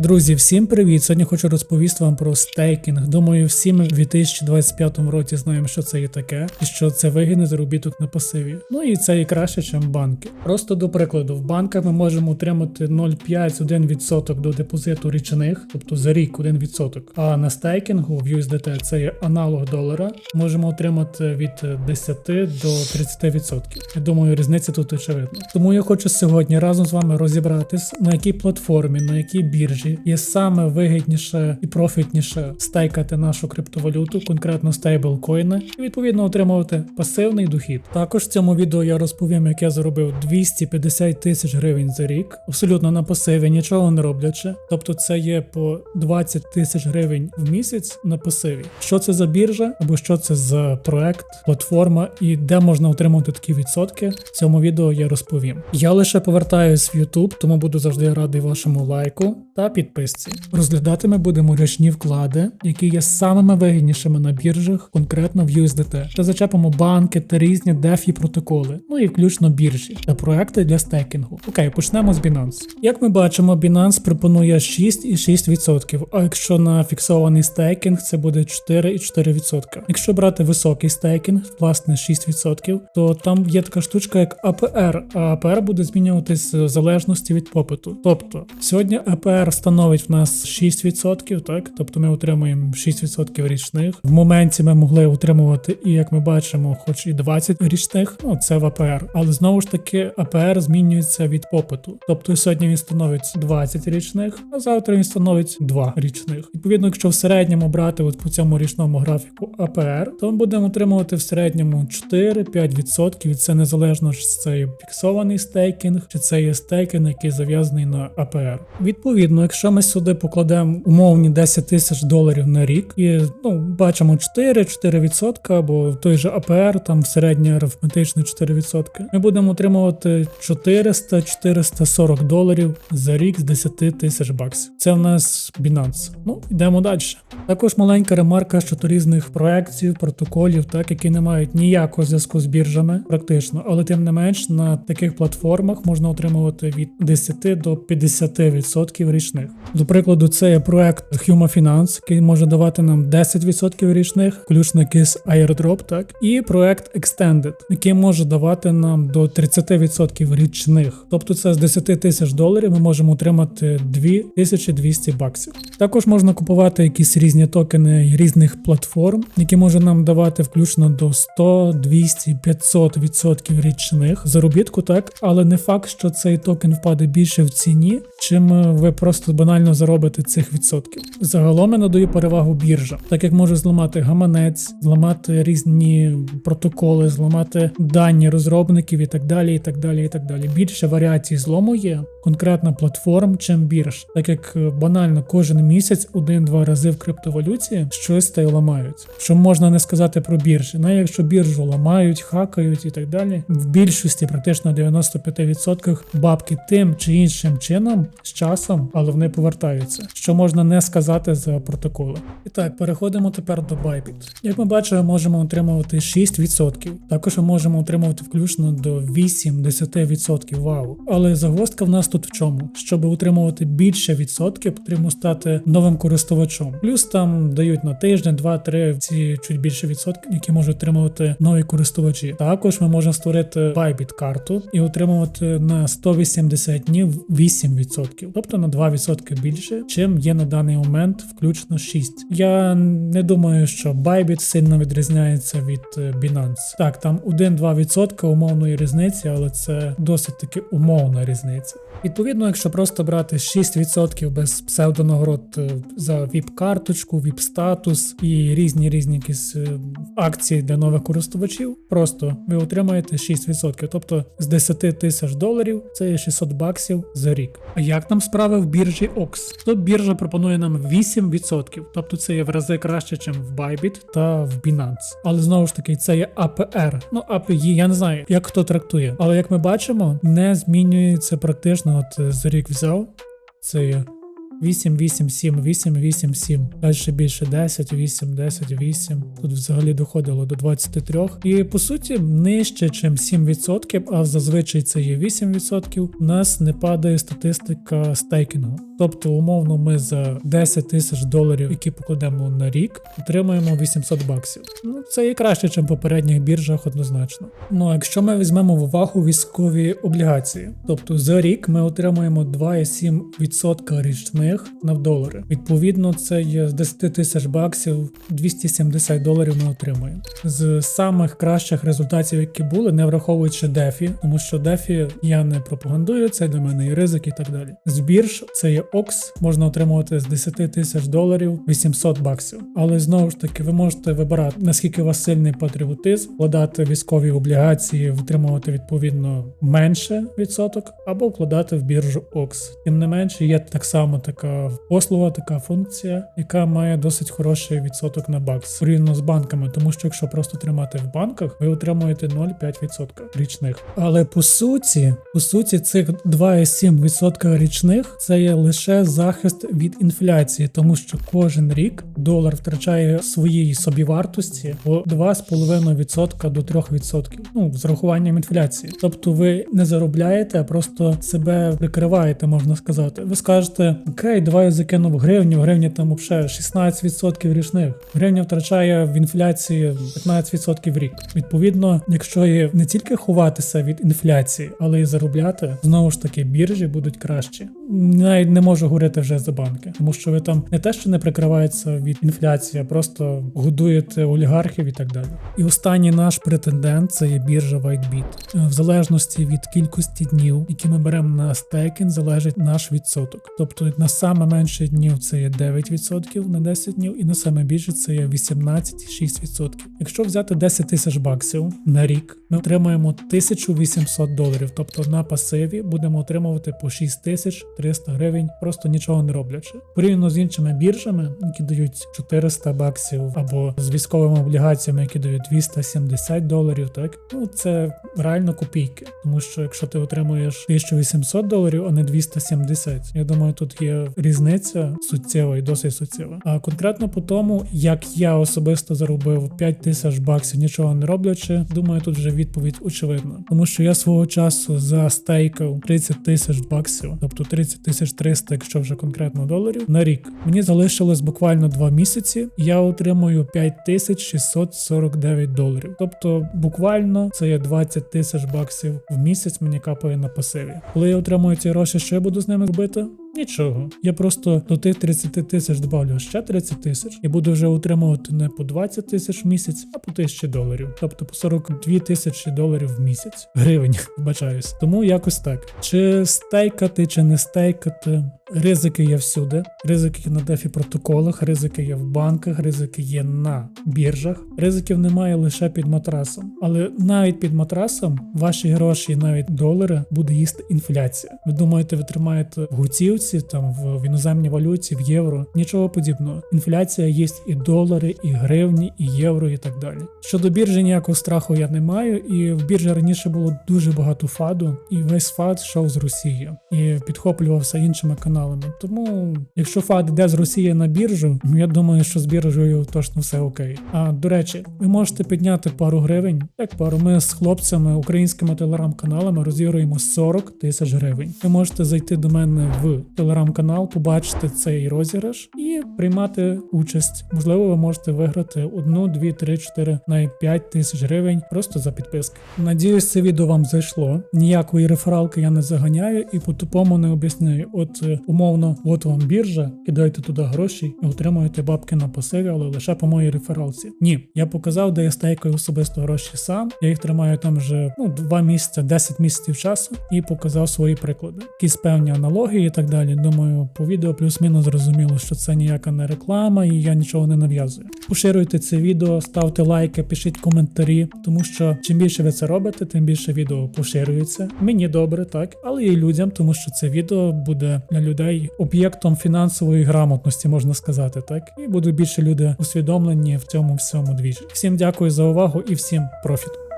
Друзі, всім привіт! Сьогодні хочу розповісти вам про стейкінг. Думаю, всі ми в 2025 році знаємо, що це є таке, і що це вигідний заробіток на пасиві. Ну і це і краще, ніж банки. Просто до прикладу, в банках ми можемо отримати 0,5-1% до депозиту річних, тобто за рік 1%. А на стейкінгу в USDT це є аналог долара. Можемо отримати від 10 до 30%. Я думаю, різниця тут очевидна. Тому я хочу сьогодні разом з вами розібратись, на якій платформі, на якій біржі є саме вигідніше і профітніше стейкати нашу криптовалюту, конкретно стейблкоїни, і відповідно отримувати пасивний дохід. Також в цьому відео я розповім, як я заробив 250 тисяч гривень за рік, абсолютно на пасиві, нічого не роблячи. Тобто це є по 20 тисяч гривень в місяць на пасиві. Що це за біржа, або що це за проект, платформа і де можна отримати такі відсотки. В цьому відео я розповім. Я лише повертаюсь в YouTube, тому буду завжди радий вашому лайку та підписці. Розглядати ми будемо річні вклади, які є самими вигіднішими на біржах, конкретно в USDT. Та зачепимо банки та різні DeFi протоколи, ну і включно біржі та проекти для стейкінгу. Окей, почнемо з Binance. Як ми бачимо, Binance пропонує 6,6%, а якщо на фіксований стейкінг, це буде 4,4%. Якщо брати високий стейкінг, власне 6%, то там є така штучка, як APR, а APR буде змінюватись в залежності від попиту. Тобто сьогодні APR становить в нас 6%, так тобто ми отримуємо 6% річних. В моменті ми могли отримувати, і як ми бачимо, хоч і 20 річних, ну це в APR. Але знову ж таки APR змінюється від попиту. Тобто сьогодні він становить 20 річних, а завтра він становить 2 річних. Відповідно, якщо в середньому брати от по цьому річному графіку APR, то ми будемо отримувати в середньому 4-5%. І це незалежно чи це фіксований стейкінг, чи це є стейкінг, який зав'язаний на APR. Відповідно, якщо ми сюди покладемо умовні 10 тисяч доларів на рік, і ну бачимо 4-4% або той же APR, там середнє арифметичне 4%, ми будемо отримувати 400-440 доларів за рік з 10 тисяч баксів. Це в нас Binance. Ну, йдемо далі. Також маленька ремарка щодо різних проєктів, протоколів, так які не мають ніякого зв'язку з біржами, практично, але тим не менш на таких платформах можна отримувати від 10 до 50% річних. До прикладу, це є проект Huma Finance, який може давати нам 10% річних, включно якийсь airdrop, так, і проект Extended, який може давати нам до 30% річних. Тобто це з 10 тисяч доларів ми можемо отримати 2200 баксів. Також можна купувати якісь різні токени різних платформ, які може нам давати включно до 100, 200, 500% річних заробітку, так, але не факт, що цей токен впаде більше в ціні, чим ви просто банально заробите цих відсотків. Загалом я надаю перевагу біржа, так як може зламати гаманець, зламати різні протоколи, зламати дані розробників і так далі. і так далі, і так далі. Більше варіацій злому є конкретно платформ, чим бірж, так як е, банально кожен місяць один-два рази в криптовалюті щось та й ламають. Що можна не сказати про біржі. Ну, якщо біржу ламають, хакають і так далі, в більшості, практично 95% бабки тим чи іншим чином з часом, але вони повертаються. Що можна не сказати за протоколи. І так, переходимо тепер до Bybit. Як ми бачимо, можемо отримувати 6%. Також ми можемо отримувати включно до 8-10%. Вау. Але загвоздка в нас тут в чому? Щоб отримувати більше відсотків, потрібно стати новим користувачом. Плюс там дають на тиждень, два-три ці чуть більше відсотків, які можуть отримувати нові користувачі. Також ми можемо створити Bybit карту і отримувати на 180 днів 8%, тобто на 2% більше, чим є на даний момент, включно 6. Я не думаю, що Bybit сильно відрізняється від е, Binance. Так, там 1-2% умовної різниці, але це досить таки умовна різниця. Відповідно, якщо просто брати 6% без псевдонагород е, за віп-карточку, віп-статус і різні різні якісь е, акції для нових користувачів, просто ви отримаєте 6%. Тобто з 10 тисяч доларів це 600 баксів за рік. А як там справи в біржі OX? То біржа пропонує нам 8%, тобто це є в рази краще, ніж в Bybit та в Binance. Але знову ж таки, це є APR. Ну, API, я не знаю, як хто трактує. Але як ми бачимо, не змінюється практично. От е, за рік взяв. Це є 8, 8, 7, 8, 8, 7. Далі більше 10, 8, 10, 8. Тут взагалі доходило до 23. І по суті нижче, ніж 7%, а зазвичай це є 8%. У нас не падає статистика стейкінгу. Тобто, умовно, ми за 10 тисяч доларів, які покладемо на рік, отримаємо 800 баксів. Ну, це і краще, ніж попередніх біржах, однозначно. Ну а якщо ми візьмемо в увагу військові облігації, тобто за рік ми отримуємо 2,7% річних на долари. Відповідно, це є з 10 тисяч баксів 270 доларів ми отримуємо. З самих кращих результатів, які були, не враховуючи дефі, тому що дефі я не пропагандую, це для мене і ризик, і так далі. З бірж це є OX, можна отримувати з 10 тисяч доларів 800 баксів. Але знову ж таки, ви можете вибирати наскільки у вас сильний патріотизм, вкладати військові облігації, отримувати відповідно менше відсоток, або вкладати в біржу OX. Тим не менше, є так само така послуга, така функція, яка має досить хороший відсоток на бакс порівняно з банками, тому що якщо просто тримати в банках, ви отримуєте 0,5% річних. Але по суті, по суті, цих 2,7% річних це є лише захист від інфляції, тому що кожен рік долар втрачає своїй собівартості по 2,5% до 3%. Ну, з рахуванням інфляції. Тобто ви не заробляєте, а просто себе прикриваєте, можна сказати. Ви скажете, окей, давай я закинув гривню, гривня там взагалі 16% річних. Гривня втрачає в інфляції 15% в рік. Відповідно, якщо є не тільки ховатися від інфляції, але й заробляти, знову ж таки, біржі будуть кращі. Навіть не можу говорити вже за банки, тому що ви там не те, що не прикривається від інфляції, а просто годуєте олігархів і так далі. І останній наш претендент це є біржа WhiteBit. В залежності від кількості днів, які ми беремо на стейкінг, залежить наш відсоток. Тобто на саме менше днів це є 9% на 10 днів, і на саме більше це є 18,6%. Якщо взяти 10 тисяч баксів на рік, ми отримаємо 1800 доларів. Тобто на пасиві будемо отримувати по 6300 гривень, просто нічого не роблячи. Порівняно з іншими біржами, які дають 400 баксів, або з військовими облігаціями, які дають 270 доларів, так ну це реально копійки. Тому що якщо ти отримуєш 1800 доларів, а не 270, я думаю, тут є різниця суттєва і досить суттєва. А конкретно по тому, як я особисто заробив 5 тисяч баксів, нічого не роблячи, думаю, тут вже відповідь очевидна. Тому що я свого часу застейкав 30 тисяч баксів, тобто 30 тисяч 300, якщо вже конкретно доларів, на рік. Мені залишилось буквально 2 місяці. і Я отримую 5649 доларів. Тобто, буквально це є 20 тисяч баксів в місяць. Мені капає на пасиві. Коли я отримую ці гроші, що я буду з ними робити? Нічого. Я просто до тих 30 тисяч добавлю ще 30 тисяч і буду вже отримувати не по 20 тисяч в місяць, а по 1000 доларів. Тобто по 42 тисячі доларів в місяць. Гривень, вибачаюсь. Тому якось так. Чи стейкати, чи не стейкати. Ризики є всюди. Ризики є на дефі протоколах, ризики є в банках, ризики є на біржах. Ризиків немає лише під матрасом. Але навіть під матрасом ваші гроші, навіть долари, буде їсти інфляція. Ви думаєте, ви тримаєте в готівці, там в, іноземній валюті, в євро? Нічого подібного. Інфляція є і долари, і гривні, і євро, і так далі. Щодо біржі, ніякого страху я не маю, і в біржі раніше було дуже багато фаду, і весь фад йшов з Росії і підхоплювався іншими каналами. Тому, якщо фад йде з Росії на біржу, ну, я думаю, що з біржею точно все окей. А до речі, ви можете підняти пару гривень. Як пару, ми з хлопцями, українськими телеграм-каналами розігруємо 40 тисяч гривень. Ви можете зайти до мене в телеграм-канал, побачити цей розіграш і приймати участь. Можливо, ви можете виграти одну, дві, три, чотири, навіть п'ять тисяч гривень просто за підписки. Надіюсь, це відео вам зайшло. Ніякої рефералки я не заганяю і по тупому не об'ясняю. От е, умовно, от вам біржа, кидайте туди гроші і отримуєте бабки на пасиві, але лише по моїй рефералці. Ні, я показав, де я стейкаю особисто гроші сам. Я їх тримаю там вже ну, 2 місяці, 10 місяців часу і показав свої приклади. Якісь певні аналогії і так далі. Думаю, по відео плюс-мінус зрозуміло, що це ніяка не реклама і я нічого не нав'язую. Поширюйте це відео, ставте лайки, пишіть коментарі, тому що чим більше ви це робите, тим більше відео поширюється. Мені добре, так, але і людям, тому що це відео буде для людей об'єктом фінансової грамотності, можна сказати, так, і будуть більше люди усвідомлені в цьому всьому двіжі. Всім дякую за увагу і всім профіту.